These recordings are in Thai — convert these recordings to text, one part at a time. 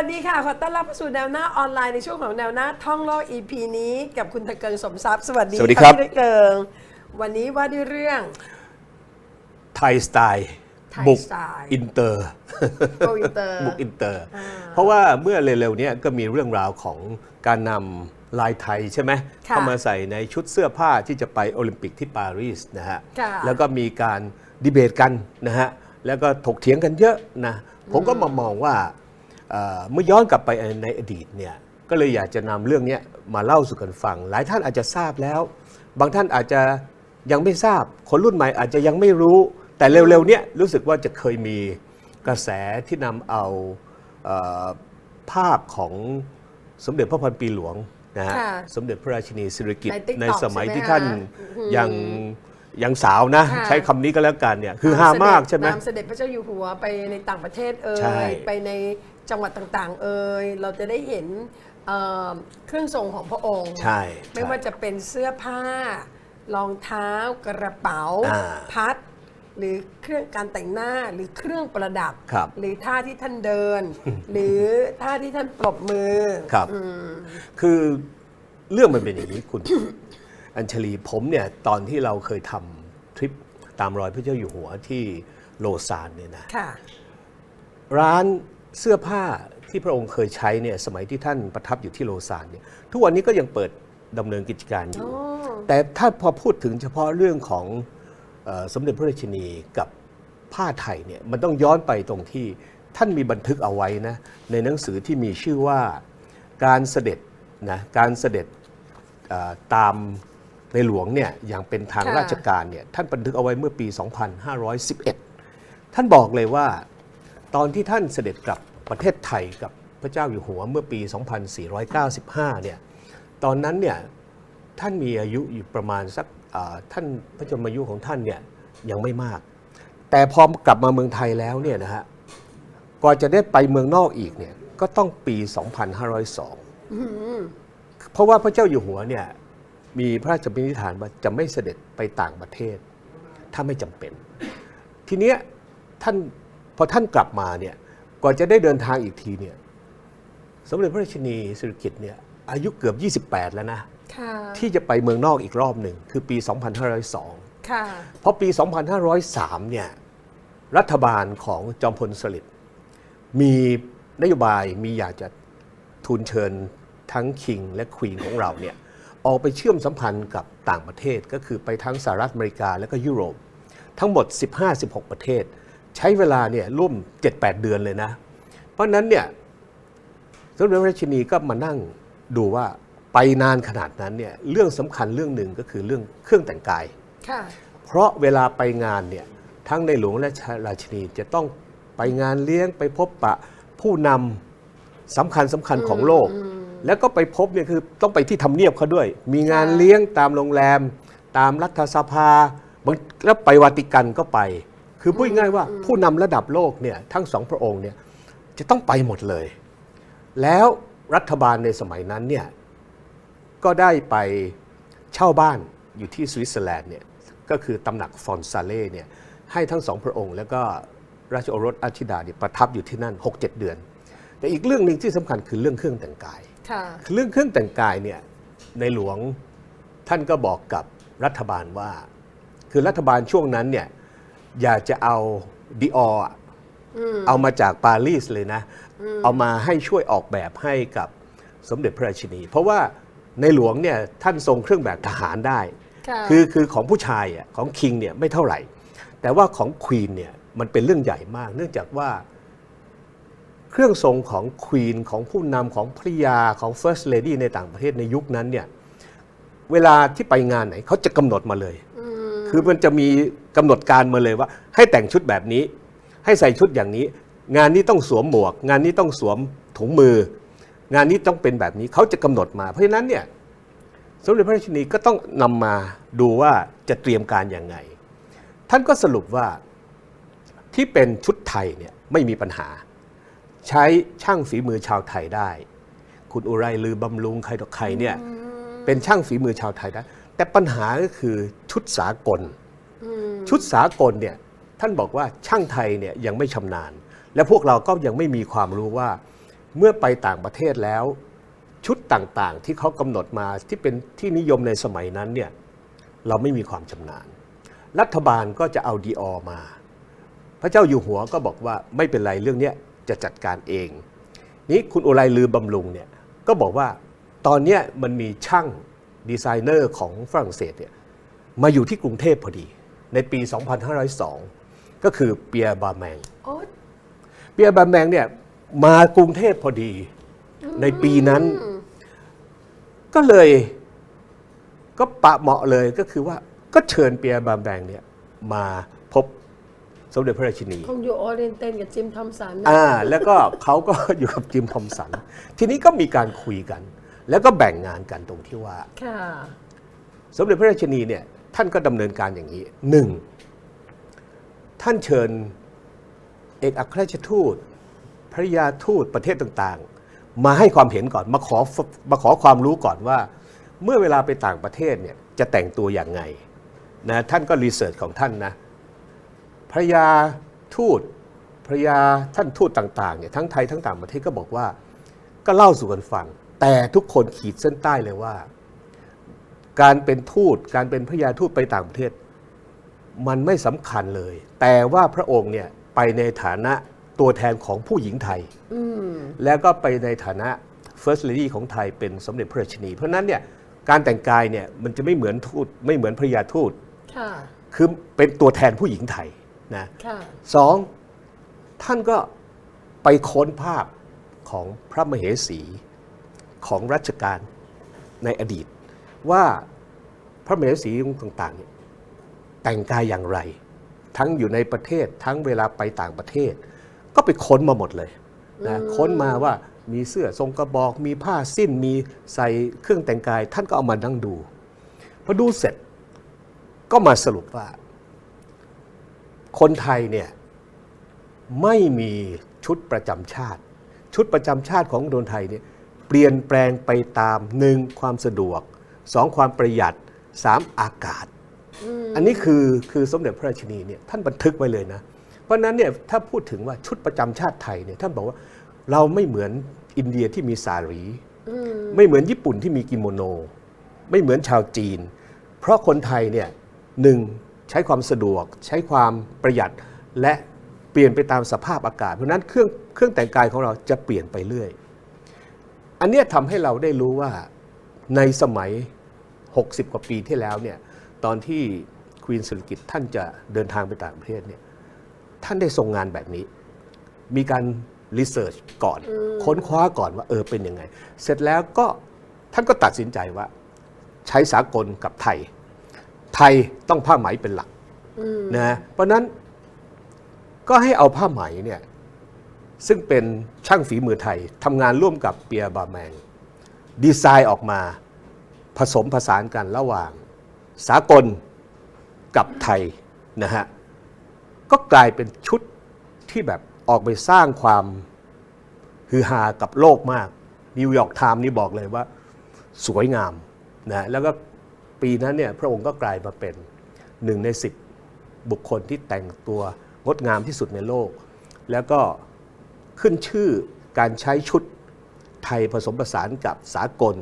สวัสดีค่ะ ขอต้อนรับเข้าสู่แนวหน้าออนไลน์ในช่วงของแนวหน้าท่องโลก EP นี้กับคุณตะเกิงสมทรัพย์ สวัสดีสวัสดีครับ พี่ตะเกิง วันนี้ว่าด้วยเรื่อง ไทยสไตล์ไทยบุกสไตล์ อินเตอร์ Go Inter บุกอินเตอร์ อ่าเพราะว่าเมื่อเร็วๆเนี้ก็มีเรื่องราวของการนำลายไทยใช่ไหมค่ะเข้ามาใส่ในชุดเสื้อผ้าที่จะไปโอลิมปิกที่ปารีสนะฮะ ค่ะ แล้วก็มีการดีเบตกันนะฮะ แล้วก็ถกเถียงกันเยอะนะ ผมก็มามองว่า เอ่อเมื่อย้อนกลับไปในอดีตเนี่ยก็เลยอยากจะนำเรื่องเนี้ยมาเล่าสู่กันฟัง หลายท่านอาจจะทราบแล้ว บางท่านอาจจะยังไม่ทราบ คนรุ่นใหม่อาจจะยังไม่รู้ แต่เร็วๆเนี้ยรู้สึกว่าจะเคยมีกระแสที่นำเอาเออภาพของสมเด็จพระพันปีหลวงนะฮะค่ะสมเด็จพระราชินีสิริกิติ์ใน TikTok ในสมัยใช่ไหมที่ท่านคะอืมยังยังสาวนะค่ะใช้คำนี้ก็แล้วกันเนี่ยคือฮามากใช่ไหมตามเสด็จพระเจ้าอยู่หัวไปในต่างประเทศเอ่ใช่ยไปใน จังหวัดต่างๆ เอ่ยเราจะได้เห็นเอ่อเครื่องทรงของพระองค์ ใช่ไม่ว่าจะเป็นเสื้อผ้ารองเท้ากระเป๋า อ่าพัด หรือเครื่องการแต่งหน้าหรือเครื่องประดับ ครับ หรือท่าที่ท่านเดิน หรือท่าที่ท่านปรบมือ ครับอืมคือเรื่องมันเป็นอย่างนี้คุณ อัญชลีผมเนี่ย ตอนที่เราเคยทำทริปตามรอยพระเจ้าอยู่หัวที่โลซานเนี่ยนะ ค่ะ ร้าน เสื้อผ้าที่พระองค์เคยใช้เนี่ยสมัยที่ท่านประทับอยู่ที่โลซานเนี่ยทุกวันนี้ก็ยังเปิดดำเนินกิจการอยู่อ๋อแต่ถ้าพอพูดถึงเฉพาะเรื่องของเออสมเด็จพระราชินีกับผ้าไทยเนี่ยมันต้องย้อนไปตรงที่ท่านมีบันทึกเอาไว้นะในหนังสือที่มีชื่อว่าการเสด็จนะการเสด็จเอ่อตามในหลวงเนี่ยอย่างเป็นทางค่ะ ราชการเนี่ยท่านบันทึกเอาไว้เมื่อปี 2511 ท่านบอกเลยว่า ตอนที่ท่านเสด็จกลับประเทศไทยกับพระเจ้าอยู่หัวเมื่อปี 2495 เนี่ย ตอนนั้นเนี่ยท่านมีอายุอยู่ประมาณสักอ่าท่านพระชนมายุของท่านเนี่ยยังไม่มาก แต่พอกลับมาเมืองไทยแล้วเนี่ยนะฮะก่อนจะได้ไปเมืองนอกอีกเนี่ยก็ต้องปี 2502อืมเพราะว่าพระเจ้าอยู่หัวเนี่ยมีพระราชบัญญัติฐานว่าจะไม่เสด็จไปต่างประเทศ ถ้าไม่จำเป็น ทีเนี้ยท่าน พอท่านกลับมาเนี่ยก่อนจะได้เดินทางอีกทีเนี่ยสมเด็จพระราชินีสิริกิติ์เนี่ยอายุเกือบ 28 แล้วนะค่ะที่จะไปเมืองนอกอีกรอบหนึ่งคือปี 2502ค่ะเพราะปี 2503 เนี่ยรัฐบาลของจอมพลสฤษดิ์มีนโยบายมีอยากจะทูลเชิญทั้งคิงและควีนของเราเนี่ยออกไปเชื่อมสัมพันธ์กับต่างประเทศก็คือไปทั้งสหรัฐอเมริกาและก็ยุโรป ทั้งหมด 15-16 ประเทศ ใช้เวลาเนี่ยร่วม 7-8 เดือนเลยนะ เพราะฉะนั้นเนี่ยสมเด็จพระราชินีก็มานั่งดูว่าไปนานขนาดนั้นเนี่ยเรื่องสำคัญเรื่องหนึ่งก็คือเรื่องเครื่องแต่งกาย ค่ะ เพราะเวลาไปงานเนี่ยทั้งในหลวงและราชินีจะต้องไปงานเลี้ยงไปพบปะผู้นำสำคัญสำคัญของโลก แล้วก็ไปพบเนี่ยคือต้องไปที่ทำเนียบเขาด้วย มีงานค่ะเลี้ยงตามโรงแรม ตามรัฐสภาบางแล้วไปวาติกันก็ไป คือพูดง่ายๆว่าผู้นำระดับโลกเนี่ยทั้งสองพระองค์เนี่ยจะต้องไปหมดเลย แล้วรัฐบาลในสมัยนั้นเนี่ยก็ได้ไปเช่าบ้านอยู่ที่สวิตเซอร์แลนด์เนี่ยก็คือตำหนักฟอนซาเล่เนี่ยให้ทั้งสองพระองค์ แล้วก็ราชโอรสอาธิดาเนี่ยประทับอยู่ที่นั่น 6-7 เดือน แต่อีกเรื่องหนึ่งที่สำคัญคือเรื่องเครื่องแต่งกายค่ะคือเรื่องเครื่องแต่งกายเนี่ยในหลวงท่านก็บอกกับรัฐบาลว่า คือรัฐบาลช่วงนั้นเนี่ย อยากจะเอาดิออเอามาจากปารีสเลยนะ เอามาให้ช่วยออกแบบให้กับสมเด็จพระราชินี เพราะว่าในหลวงเนี่ยท่านทรงเครื่องแบบทหารได้ค่ะคือคือของผู้ชายอะของคิงเนี่ยไม่เท่าไหร่ แต่ว่าของควีนเนี่ยมันเป็นเรื่องใหญ่มาก เนื่องจากว่าเครื่องทรงของควีนของผู้นำของภริยาของ First Lady ในต่างประเทศในยุคนั้นเนี่ยเวลาที่ไปงานไหนเขาจะกำหนดมาเลย คือมันจะมีกำหนดการมาเลยว่า ให้แต่งชุดแบบนี้ ให้ใส่ชุดอย่างนี้ งานนี้ต้องสวมหมวก งานนี้ต้องสวมถุงมือ งานนี้ต้องเป็นแบบนี้เขาจะกำหนดมา เพราะฉะนั้นเนี่ยสมเด็จพระราชินีก็ต้องนำมาดูว่าจะเตรียมการอย่างไง ท่านก็สรุปว่าที่เป็นชุดไทยเนี่ยไม่มีปัญหา ใช้ช่างฝีมือชาวไทยได้ คุณอุไรลือบำรุงใครต่อใครเนี่ยเป็นช่างฝีมือชาวไทยได้ แต่ปัญหาก็คือชุดสากล ชุดสากลเนี่ยท่านบอกว่าช่างไทยเนี่ยยังไม่ชำนาญ และพวกเราก็ยังไม่มีความรู้ว่า เมื่อไปต่างประเทศแล้ว ชุดต่างๆ ที่เขากำหนดมาที่เป็นที่นิยมในสมัยนั้นเนี่ยเราไม่มีความชำนาญ รัฐบาลก็จะเอาดีออมา พระเจ้าอยู่หัวก็บอกว่าไม่เป็นไรเรื่องเนี้ยจะจัดการเอง นี่คุณอุไรลือบำรุงเนี่ยก็บอกว่าตอนเนี้ยมันมีช่าง ดีไซเนอร์ของฝรั่งเศสเนี่ยมาอยู่ที่กรุงเทพพอดี ในปี 2502 ก็คือเปียร์บาแมงโอ้เปียร์บาแมงเนี่ยมากรุงเทพพอดีในปีนั้น ก็เลยก็ปะเหมาะเลยก็คือว่าก็เชิญเปียร์บาแมงเนี่ยมาพบสมเด็จพระราชินีคงอยู่ออเรนเตนกับจิมทอมสันนะอ่าแล้วก็เขาก็อยู่กับจิมทอมสัน ทีนี้ก็มีการคุยกัน แล้วก็แบ่งงานกันตรงที่ว่า ค่ะ สมเด็จพระราชินีเนี่ยท่านก็ดำเนินการอย่างนี้หนึ่งท่านเชิญเอกอัครราชทูตพระยาทูตประเทศต่างๆ มาให้ความเห็นก่อนมาขอมาขอความรู้ก่อนว่า เมื่อเวลาไปต่างประเทศเนี่ยจะแต่งตัวอย่างไงนะท่านก็รีเสิร์ชของท่านนะพระยาทูตพระยาท่านทูตต่างๆเนี่ยทั้งไทยทั้งต่างประเทศก็บอกว่า ก็เล่าสู่กันฟัง แต่ทุกคนขีดเส้นใต้เลยว่า การเป็นทูตการเป็นพระยาทูตไปต่างประเทศ มันไม่สำคัญเลย แต่ว่าพระองค์เนี่ยไปในฐานะตัวแทนของผู้หญิงไทยอืมแล้วก็ไปในฐานะ First Lady ของไทยเป็นสมเด็จพระราชินี เพราะฉะนั้นเนี่ยการแต่งกายเนี่ยมันจะไม่เหมือนทูตไม่เหมือนพระยาทูตค่ะคือเป็นตัวแทนผู้หญิงไทยนะค่ะสองท่านก็ไปค้นภาพของพระมเหสี ของรัชกาลในอดีต ว่าพระมเหสีต่างๆเนี่ยแต่งกายอย่างไร ทั้งอยู่ในประเทศทั้งเวลาไปต่างประเทศ ก็ไปค้นมาหมดเลยนะค้นมาว่ามีเสื้อทรงกระบอกมีผ้าสิ้นมีใส่เครื่องแต่งกาย ท่านก็เอามานั่งดูพอดูเสร็จก็มาสรุปว่า คนไทยเนี่ยไม่มีชุดประจำชาติ ชุดประจำชาติของคนไทยเนี่ย เปลี่ยนแปลงไปตามหนึ่งความสะดวกสองความประหยัดสามอากาศ อันนี้คือคือสมเด็จพระราชินีเนี่ยท่านบันทึกไว้เลยนะ เพราะฉะนั้นเนี่ยถ้าพูดถึงว่าชุดประจำชาติไทยเนี่ยท่านบอกว่าเราไม่เหมือนอินเดียที่มีสารีอืมไม่เหมือนญี่ปุ่นที่มีกิโมโน ไม่เหมือนชาวจีน เพราะคนไทยเนี่ยหนึ่งใช้ความสะดวก ใช้ความประหยัดและเปลี่ยนไปตามสภาพอากาศ เพราะฉะนั้นเครื่องเครื่องแต่งกายของเราจะเปลี่ยนไปเรื่อย อันเนี้ยทำให้เราได้รู้ว่าในสมัย 60 กว่าปีที่แล้วเนี่ยตอนที่ควีนสุริกิตท่านจะเดินทางไปต่างประเทศเนี่ยท่านได้ทรงงานแบบนี้ มีการรีเสิร์ชก่อน ค้นคว้าก่อนว่าเออเป็นยังไง เสร็จแล้วก็ท่านก็ตัดสินใจว่า ใช้สากลกับไทย ไทยต้องผ้าไหมเป็นหลักอืมนะเพราะฉะนั้นก็ให้เอาผ้าไหมเนี่ย ซึ่งเป็นช่างฝีมือไทยทำงานร่วมกับเปียร์บาแมง ดีไซน์ออกมาผสมผสานกันระหว่างสากลกับไทยนะฮะก็กลายเป็นชุดที่แบบออกไปสร้างความฮือฮากับโลกมาก นิวยอร์กไทม์นี่บอกเลยว่าสวยงามนะแล้วก็ปีนั้นเนี่ยพระองค์ก็กลายมาเป็นหนึ่งในสิบบุคคลที่แต่งตัวงดงามที่สุดในโลก แล้วก็ ขึ้นชื่อการใช้ชุดไทยผสมผสานกับสากล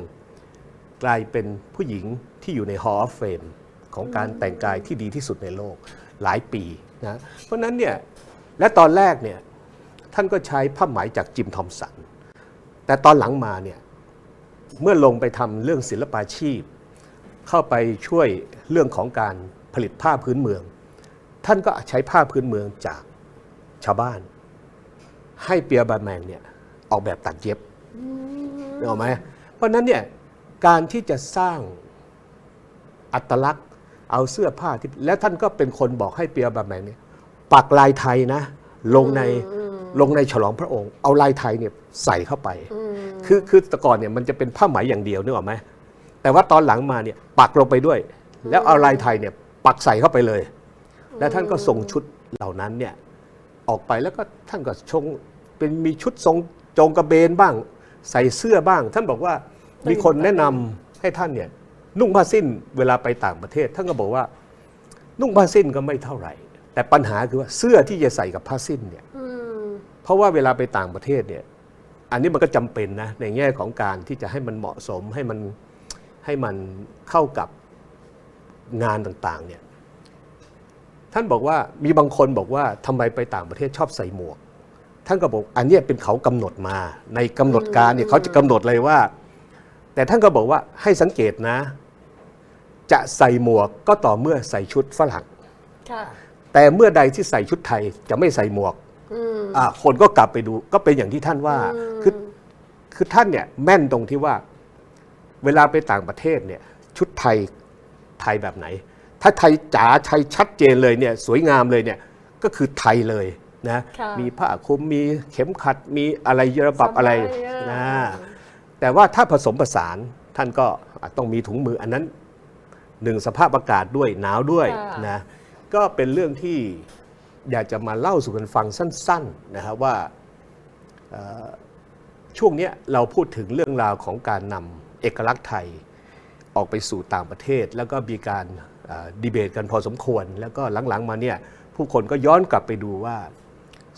กลายเป็นผู้หญิงที่อยู่ใน Hall of Fame ของการแต่งกายที่ดีที่สุดในโลกหลายปีนะเพราะนั้นเนี่ยและตอนแรกเนี่ยท่านก็ใช้ผ้าไหมจากจิมทอมสัน แต่ตอนหลังมาเนี่ยเมื่อลงไปทำเรื่องศิลปาชีพ เข้าไปช่วยเรื่องของการผลิตผ้าพื้นเมือง ท่านก็ใช้ผ้าพื้นเมืองจากชาวบ้าน ให้เปียร์บาแมงเนี่ยออกแบบตัดเย็บนึกออกไหมเพราะฉะนั้นเนี่ยการที่จะสร้างอัตลักษณ์เอาเสื้อผ้าที่แล้วท่านก็เป็นคนบอกให้เปียบาแมนเนี่ยปักลายไทยนะ ลงในลงในฉลองพระองค์ เอาลายไทยเนี่ยใส่เข้าไป คือคือแต่ก่อนเนี่ยมันจะเป็นผ้าไหมอย่างเดียวนึกออกไหมแต่ว่าตอนหลังมาเนี่ยปักลงไปด้วย แล้วเอาลายไทยเนี่ยปักใส่เข้าไปเลย แล้วท่านก็ส่งชุดเหล่านั้นเนี่ย ออกไปแล้วก็ท่านก็ชงเป็นมีชุดทรงจงกระเบนบ้าง ใส่เสื้อบ้าง ท่านบอกว่ามีคนแนะนำให้ท่านเนี่ยนุ่งผ้าสิ้นเวลาไปต่างประเทศ ท่านก็บอกว่า นุ่งผ้าสิ้นก็ไม่เท่าไหร่ แต่ปัญหาคือว่าเสื้อที่จะใส่กับผ้าสิ้นเนี่ยอืมเพราะว่าเวลาไปต่างประเทศเนี่ย อันนี้มันก็จำเป็นนะในแง่ของการที่จะให้มันเหมาะสมให้มันให้มันเข้ากับงานต่างๆเนี่ย ท่านบอกว่ามีบางคนบอกว่าทำไมไปต่างประเทศชอบใส่หมวก ท่านก็บอกอันเนี้ยเป็นเขากำหนดมาในกำหนดการเนี่ยเขาจะกำหนดเลยว่า แต่ท่านก็บอกว่าให้สังเกตนะ จะใส่หมวกก็ต่อเมื่อใส่ชุดฝรั่งค่ะแต่เมื่อใดที่ใส่ชุดไทยจะไม่ใส่หมวกอืมอะคนก็กลับไปดูก็เป็นอย่างที่ท่านว่าอืมคือคือท่านเนี่ยแม่นตรงที่ว่า เวลาไปต่างประเทศเนี่ยชุดไทยไทยแบบไหน ถ้าไทยจ๋าไทยชัดเจนเลยเนี่ยสวยงามเลยเนี่ยก็คือไทยเลยนะค่ะมีผ้าคลุมมีเข็มขัดมีอะไรระบับอะไรสบายนะอะแต่ว่าถ้าผสมผสานท่านก็อาจต้องมีถุงมืออันนั้นหนึ่งสภาพอากาศด้วยหนาวด้วยค่ะ นะก็เป็นเรื่องที่อยากจะมาเล่าสู่กันฟังสั้นๆนะครับว่าเอ่อช่วงเนี้ยเราพูดถึงเรื่องราวของการนำเอกลักษณ์ไทย ออกไปสู่ต่างประเทศ แล้วก็มีการเอ่อ ดีเบตกันพอสมควร แล้วก็หลังๆมาเนี่ยผู้คนก็ย้อนกลับไปดูว่า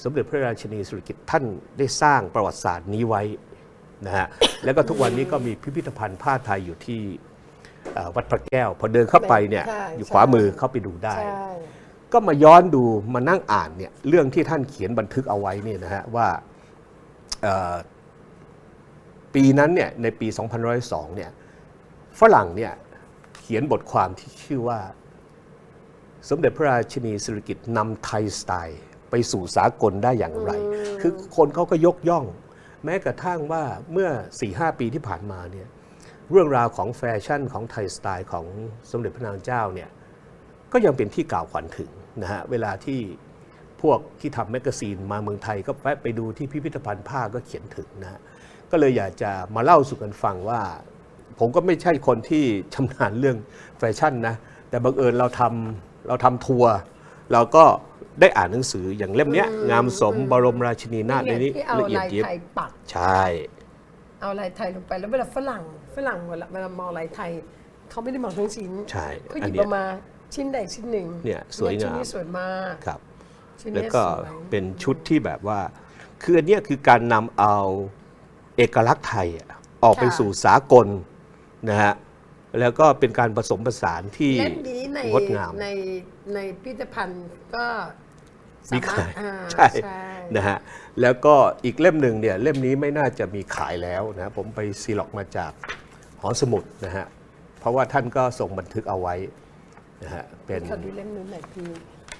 สมเด็จพระราชินีสุริกิติ์ท่านได้สร้างประวัติศาสตร์นี้ไว้นะฮะแล้วก็ทุกวันนี้ก็มีพิพิธภัณฑ์ผ้าไทยอยู่ที่เอ่อวัดพระแก้ว พอเดินเข้าไปเนี่ยใช่อยู่ใช่ขวามือเข้าไปดูได้ใช่ก็มาย้อนดูมานั่งอ่านเนี่ยเรื่องที่ท่านเขียนบันทึกเอาไว้เนี่ยนะฮะว่าเอ่อปีนั้นเนี่ยในปี 2102 เนี่ยฝรั่งเนี่ยเขียนบทความที่ชื่อว่า สมเด็จพระราชินีสิริกิติ์นำไทยสไตล์ไปสู่สากลได้อย่างไร คือคนเขาก็ยกย่อง แม้กระทั่งว่าเมื่อ 4-5 ปีที่ผ่านมาเนี่ยเรื่องราวของแฟชั่นของไทยสไตล์ของสมเด็จพระนางเจ้าเนี่ยก็ยังเป็นที่กล่าวขวัญถึงนะฮะเวลาที่พวกที่ทำแมกกาซีนมาเมืองไทยก็แวะไปดูที่พิพิธภัณฑ์ผ้าก็เขียนถึงนะฮะก็เลยอยากจะมาเล่าสู่กันฟังว่า ผมก็ไม่ใช่คนที่ชำนาญเรื่องแฟชั่นนะ แต่บังเอิญเราทำเราทำทัวร์เราก็ได้อ่านหนังสืออย่างเล่มเนี้ย งามสมบรมราชินีนาถในนี้ที่เอาละเอียดลายยิบไทยปัก ใช่ เอาลายไทยลงไปแล้วเวลาฝรั่งฝรั่งเวลาเวลามองลายไทย เขาไม่ได้มองทั้งชิ้นใช่เขาหอัยินบเนี้อยอกมาชิ้นใดชิ้นหนึ่งเนี่ยสวยงาม ชิ้นนี้สวยมากครับ ชิ้นแล้วนี้ก็สวยเป็นชุดที่แบบว่า คืออันเนี้ยคือการนำเอาเอกลักษณ์ไทยอะออกไปสู่สากล นะฮะแล้วก็เป็นการผสมผสานที่เล่มนี้ในงดงาม ในในพิพิธภัณฑ์ก็สมีมรถขายอ่ใช่ใช่นะฮะแล้วก็อีกเล่มหนึ่งเนี่ยเล่มนี้ไม่น่าจะมีขายแล้วนะผมไปซีล็อกมาจากหอสมุดนะฮะเพราะว่าท่านก็ส่งบันทึกเอาไว้นะฮะเป็นขอดูเล่มนู้นหน่อยพี่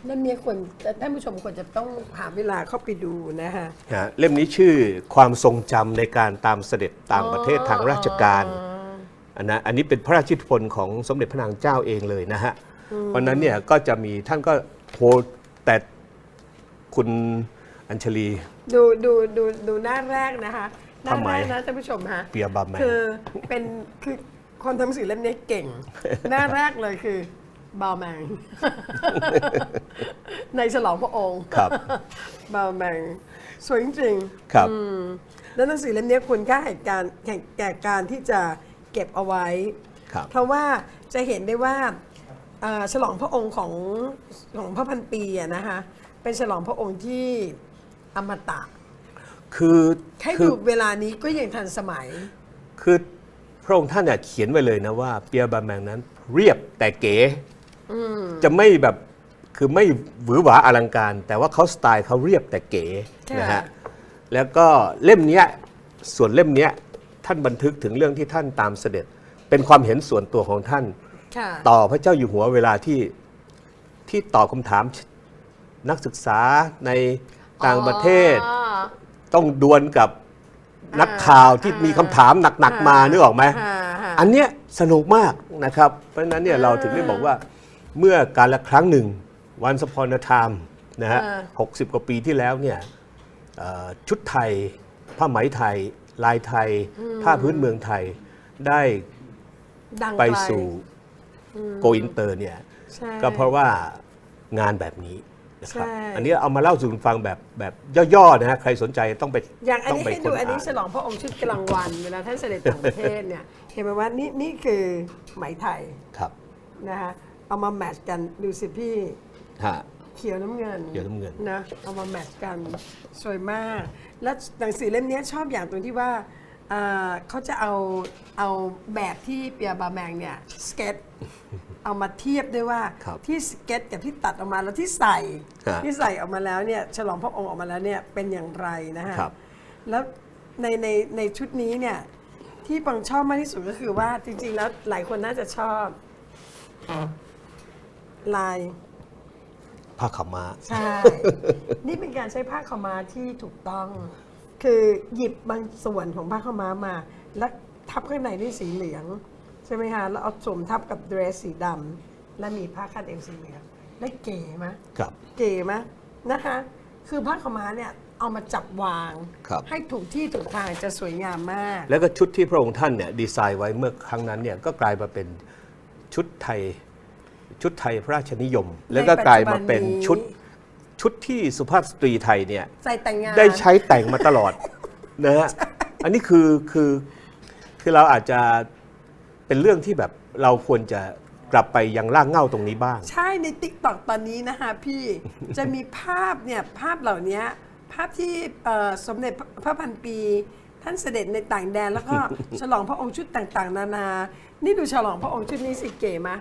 เล่มนี้ควรท่านผู้ชมควรจะต้องหาเวลาเข้าไปดูนะฮะ นะฮะเล่มนี้ชื่อความทรงจำในการตามเสด็จต่างประเทศทางราชการอั นนะอันนี้เป็นพระราชนิพนธ์ของสมเด็จพระนางเจ้าเองเลยนะฮะ เพราะฉะนั้นเนี่ยก็จะมีท่านก็โหแต่คุณอัญชลี ดูดูดูดูหน้าแรกนะคะหน้าทำไม แรกนะท่านผู้ชมฮะ เปียบาแมน คือเป็นคือคนทำหนังสือเล่มนี้เก่ง หน้าแรกเลยคือบาวแมง ในฉลองพระองค์ครับ บาวแมงสวยจริงๆ ครับอืมแล้วหนังสือเล่มนี้คุณค่าแห่งการแห่งแก่การที่จะ เก็บเอาไว้ ครับ เพราะว่าจะเห็นได้ว่าเอ่อฉลองพระองค์ของของพระพันปีอะนะคะเป็นฉลองพระองค์ที่อมตะคือแค่คืดูเวลานี้ก็ยังทันสมัย คือพระองค์ท่านเนี่ยเขียนไว้เลยนะว่าเปียบาแมงนั้น เรียบแต่เก๋จะไม่แบบคือไม่หวือหวาอลังการ แต่ว่าเขาสไตล์เขาเรียบแต่เก๋ค่ะ นะฮะแล้วก็เล่มเนี้ยส่วนเล่มเนี้ย ท่านบันทึกถึงเรื่องที่ท่านตามเสด็จ เป็นความเห็นส่วนตัวของท่าน ค่ะต่อพระเจ้าอยู่หัวเวลาที่ที่ตอบคำถามนักศึกษาในต่างประเทศ อ๋อ ต้องดวลกับนักข่าวที่มีคำถามหนักๆมานึกออกไหม ค่ะค่ะ อันเนี้ยสนุกมากนะครับ เพราะฉะนั้นเนี่ยเราถึงได้บอกว่าเมื่อการละครั้งหนึ่งวันสปอนธรรมนะฮะอ่าหกสิบกว่าปีที่แล้วเนี่ยเอ่อชุดไทยผ้าไหมไทย ลายไทยผ้าพื้นเมืองไทยได้ดังไปกลสู่โกอินเตอร์เนี่ยใช่ก็เพราะว่างานแบบนี้นะครับใช่อันนี้เอามาเล่าสู่กันฟังแบบแบบย่อๆนะฮะใครสนใจต้องไปอย่างอันต้องนี้ไปให้ค้ดูนอันนี้อ่านฉลองพระองค์ชุดกลางวันเวลาท่านเสด็จต่างประเทศเนี่ยเห็นไหมว่านี่นี่คือไหมไทยครับนะคะเอามาแมทช์กันดูสิพี่ฮะค เขียวน้ำเงินเขียวน้ำเงิน นะเอามาแมทช์กันสวยมาก แล้วหนังสือเล่มนี้ชอบอย่างตรงที่ว่าเอ่อเขาจะเอาเอาแบบที่เปียบาแมงเนี่ยสเก็ตเอามาเทียบด้วยว่าครับที่สเก็ตกับที่ตัดออกมาแล้วที่ใส่ฮะที่ใส่ออกมาแล้วเนี่ยฉลองพระองค์ออกมาแล้วเนี่ยเป็นอย่างไรนะฮะ ครับ แล้วในในในชุดนี้เนี่ยที่ปังชอบมากที่สุดก็คือว่าจริงๆแล้วหลายคนน่าจะชอบลาย ผ้าขาวม้า ใช่ นี่เป็นการใช้ผ้าขาวม้าที่ถูกต้อง คือหยิบบางส่วนของผ้าขาวม้ามา แล้วทับข้างในด้วยสีเหลือง ใช่ไหมคะ แล้วเอาสวมทับกับเดรสสีดำและมีผ้าคาดเอวสีเหลืองและเก๋ไหมครับ เก๋ไหมนะคะ คือผ้าขาวม้าเนี่ยเอามาจับวาง ครับ ให้ถูกที่ถูกทางจะสวยงามมาก แล้วก็ชุดที่พระองค์ท่านเนี่ยดีไซน์ไว้เมื่อครั้งนั้นเนี่ยก็กลายมาเป็นชุดไทย ชุดไทยพระราชนิยม แล้วก็กลายมาเป็นชุดชุดที่สุภาพสตรีไทยเนี่ยใส่แต่งงานได้ใช้แต่งมาตลอด นะฮะอันนี้คือคือคือเราอาจจะเป็นเรื่องที่แบบเราควรจะกลับไปยังร่างเหง้าตรงนี้บ้าง ใช่ในติ๊กต็อกตอนนี้นะคะพี่จะมีภาพเนี่ยภาพเหล่านี้ภาพที่เอ่อสมเด็จพระพระพันปี ท่านเสด็จในต่างแดนแล้วก็ฉลองพระองค์ชุดต่าง ๆ นานา นี่ดูฉลองพระองค์ชุดนี้สิเก๋มะ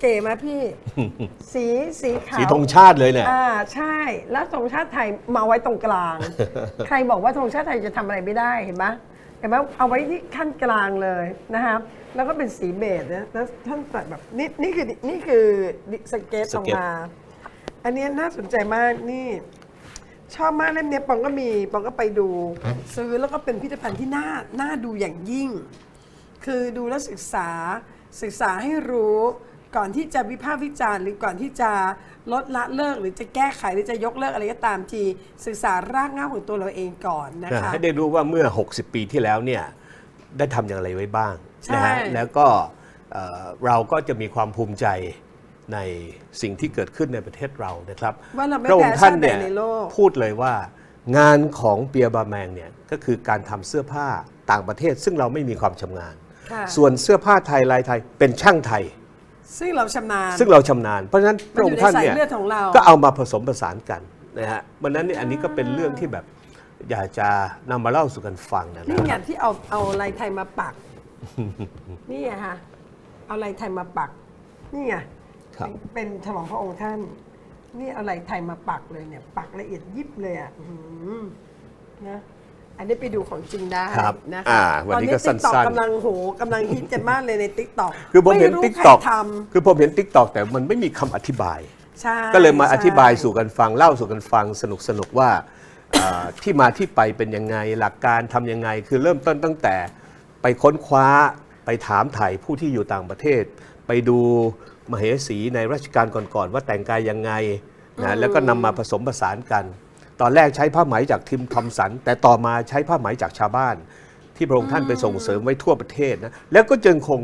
เก๋มะพี่ สีสีขาวสีธงชาติเลยเนี่ย อ่าใช่ แล้วธงชาติไทยมาไว้ตรงกลาง ใครบอกว่าธงชาติไทยจะทำอะไรไม่ได้เห็นไหมเห็นไหมเอาไว้ที่ขั้นกลางเลยนะครับแล้วก็เป็นสีเบจนะแล้วท่านตัดแบบนี่นี่คือนี่คือสเก็ตสออกเก็ต มา อันนี้น่าสนใจมากนี่ ชอบมากเล่มเนี้ยปองก็มีปองก็ไปดู ซื้อแล้วก็เป็นพิพิธภัณฑ์ที่น่าน่าดูอย่างยิ่ง คือดูแล้วศึกษาศึกษาให้รู้ ก่อนที่จะวิพากษ์วิจารณ์ หรือก่อนที่จะลดละเลิก หรือจะแก้ไขหรือจะยกเลิกอะไรก็ตามทีศึกษารากเหง้าของตัวเราเองก่อนนะคะให้ได้รู้ว่าเมื่อ 60 ปีที่แล้วเนี่ยได้ทำอย่างไรไว้บ้างใช่นะฮะแล้วก็เอ่อเราก็จะมีความภูมิใจในสิ่งที่เกิดขึ้นในประเทศเรานะครับว่าเราไม่พระองแพ้ค์ชาท่านติใดเนี่ยในโลกพูดเลยว่างานของเปียบาแมงเนี่ยก็คือการทำเสื้อผ้าต่างประเทศ ซึ่งเราไม่มีความชำนาญค่ะส่วนเสื้อผ้าไทยลายไทยเป็นช่างไทย ซึ่งเราชำนาญ ซึ่งเราชำนาญ เพราะฉะนั้นพมันระอองยู่ค์ในท่านสายเนี่ยเลือดของเรา ก็เอามาผสมผสานกันนะฮะวันนั้นเนี่ยอันนี้ก็เป็นเรื่องที่แบบอยากจะนำมาเล่าสู่กันฟังนะนี่ไงครับที่เอาเอาลายไทยมาปัก นี่ไงฮะเอาลายไทยมาปัก นี่ไงครับเป็นฉลองพระองค์ท่าน นี่เอาลายไทยมาปักเลยเนี่ย ปักละเอียดยิบเลยอะอื้อหือนะ อันนี้ไปดูของจริงได้ครับนะอ่าคะวันนี้ก็ตอนนี้สั้นๆ TikTok กำลังโหกำลังฮิตกันมากเลยในติ๊กต็อกคือผมเห็นไรู้ติ๊กใครต็อกทคือผมเห็นติ๊กต็อกแต่มันไม่มีคำอธิบายำใช่ก็เลยมาอธิบายใช่สู่กันฟังเล่าสู่กันฟังสนุกสนุกว่าเอ่อที่มาที่ไปเป็นยังไงหลักการทำยังไง คือเริ่มต้นตั้งแต่ไปค้นคว้าไปถามถ่ายผู้ที่อยู่ต่างประเทศ ไปดูมเหสีในรัชกาลก่อนๆว่าแต่งกายยังไงนะแล้วก็นำมาผสมผสานกัน ตอนแรกใช้ผ้าไหมจากทิมทอมสัน แต่ต่อมาใช้ผ้าไหมจากชาวบ้าน ที่พระองค์ท่านไปส่งเสริมไว้ทั่วประเทศนะแล้วก็จึงคง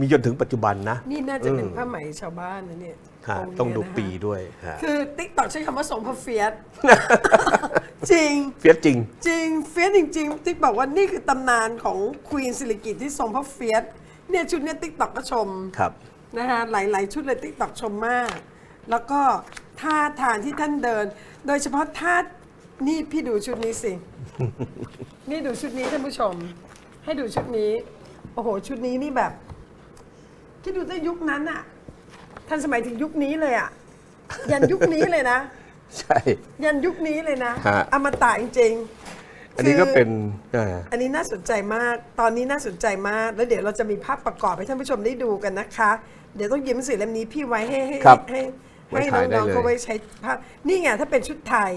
มีจนถึงปัจจุบันนะ นี่น่าจะเป็นผ้าไหมชาวบ้านนะเนี่ยฮะงค์ต้องดูเนี่ยนะคะปีด้วยฮะคือติ๊กต็อกใช้คำว่าส่งพระเฟียส จริง เฟียสจริง จริงเฟียสจริงๆ ติ๊กบอกว่านี่คือตำนานของควีนสิริกิติ์ที่ทรงพระเฟียสเนี่ยชุดเนี้ยติ๊กต็อกก็ชม ครับ นะคะหลาย ๆ ชุดเลยติ๊กต็อกชมมาก แล้วก็ท่าทางที่ท่านเดิน โดยเฉพาะท่านี่พี่ดูชุดนี้สิ นี่ดูชุดนี้ท่านผู้ชม ให้ดูชุดนี้ โอ้โห ชุดนี้นี่แบบคิดดูถ้ายุคนั้นอะทันสมัยถึงยุคนี้เลยอะยันยุคนี้เลยนะ ใช่ ยันยุคนี้เลยนะ ฮะ อมตะจริงๆอันนี้ก็คือเป็นเอ่ออันนี้น่าสนใจมาก ตอนนี้น่าสนใจมาก แล้วเดี๋ยวเราจะมีภาพประกอบให้ท่านผู้ชมได้ดูกันนะคะ เดี๋ยวต้องยืมหนังสือเล่มนี้พี่ไว้ให้ให้ครับ ให้ ไว้ให้ถ่ายได้น้องเลยๆเขาไว้ใช้ภาพนี่ไงถ้าเป็นชุดไทย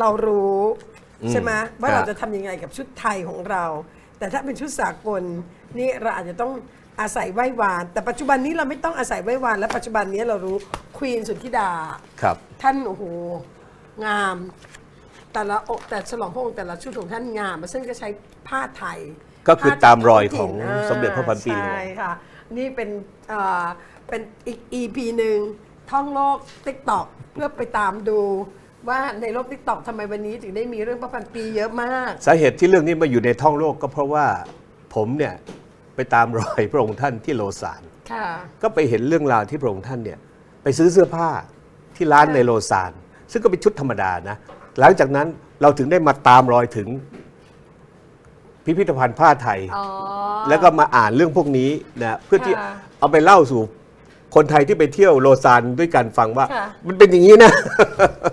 เรารู้ใช่ไหมว่าครับ เราจะทำยังไงกับชุดไทยของเรา แต่ถ้าเป็นชุดสากลนี่เราอาจจะต้องอาศัยไหว้วาน แต่ปัจจุบันนี้เราไม่ต้องอาศัยไหว้วาน และปัจจุบันนี้เรารู้ควีนสุทธิดา ครับ ท่านโอ้โหงาม แต่ละองค์แต่ฉลองพระองค์แต่ละชุดของท่านงามซึ่งก็ใช้ผ้าไทยก็คือผ้ตามรอยท้ของถิ่นสมเด็จพระพันปีหลวง ใช่ค่ะ นี่เป็นเอ่อเป็นอีก EP หนึ่ง ท่องโลกติ๊กต็อกเพื่อไปตามดูว่าในโลกติ๊กต็อกทำไมวันนี้ถึงได้มีเรื่องพระพันปีเยอะมาก สาเหตุที่เรื่องนี้มาอยู่ในท่องโลกก็เพราะว่าผมเนี่ยไปตามรอยพระองค์ท่านที่โลซานค่ะ ก็ไปเห็นเรื่องราวที่พระองค์ท่านเนี่ยไปซื้อเสื้อผ้าที่ที่ร้านในโลซานซึ่งก็เป็นชุดธรรมดานะ หลังจากนั้นเราถึงได้มาตามรอยถึงพิพิธภัณฑ์ผ้าไทย อ๋อ แล้วก็มาอ่านเรื่องพวกนี้นะเพื่อที่ค่ะ เอาไปเล่าสู่ คนไทยที่ไปเที่ยวโลซานด้วยกันฟังว่า ค่ะ มันเป็นอย่างนี้นะ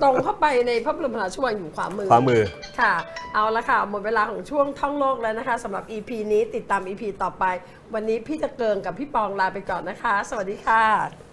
ตรงเข้าไปในพระบรมราชวังอยู่ขวามือ ขวามือ ค่ะ เอาละค่ะ หมดเวลาของช่วงท่องโลกแล้วนะคะสำหรับ EP นี้ติดตาม EP ต่อไป วันนี้พี่ตะเกิงกับพี่ปองลาไปก่อนนะคะ สวัสดีค่ะ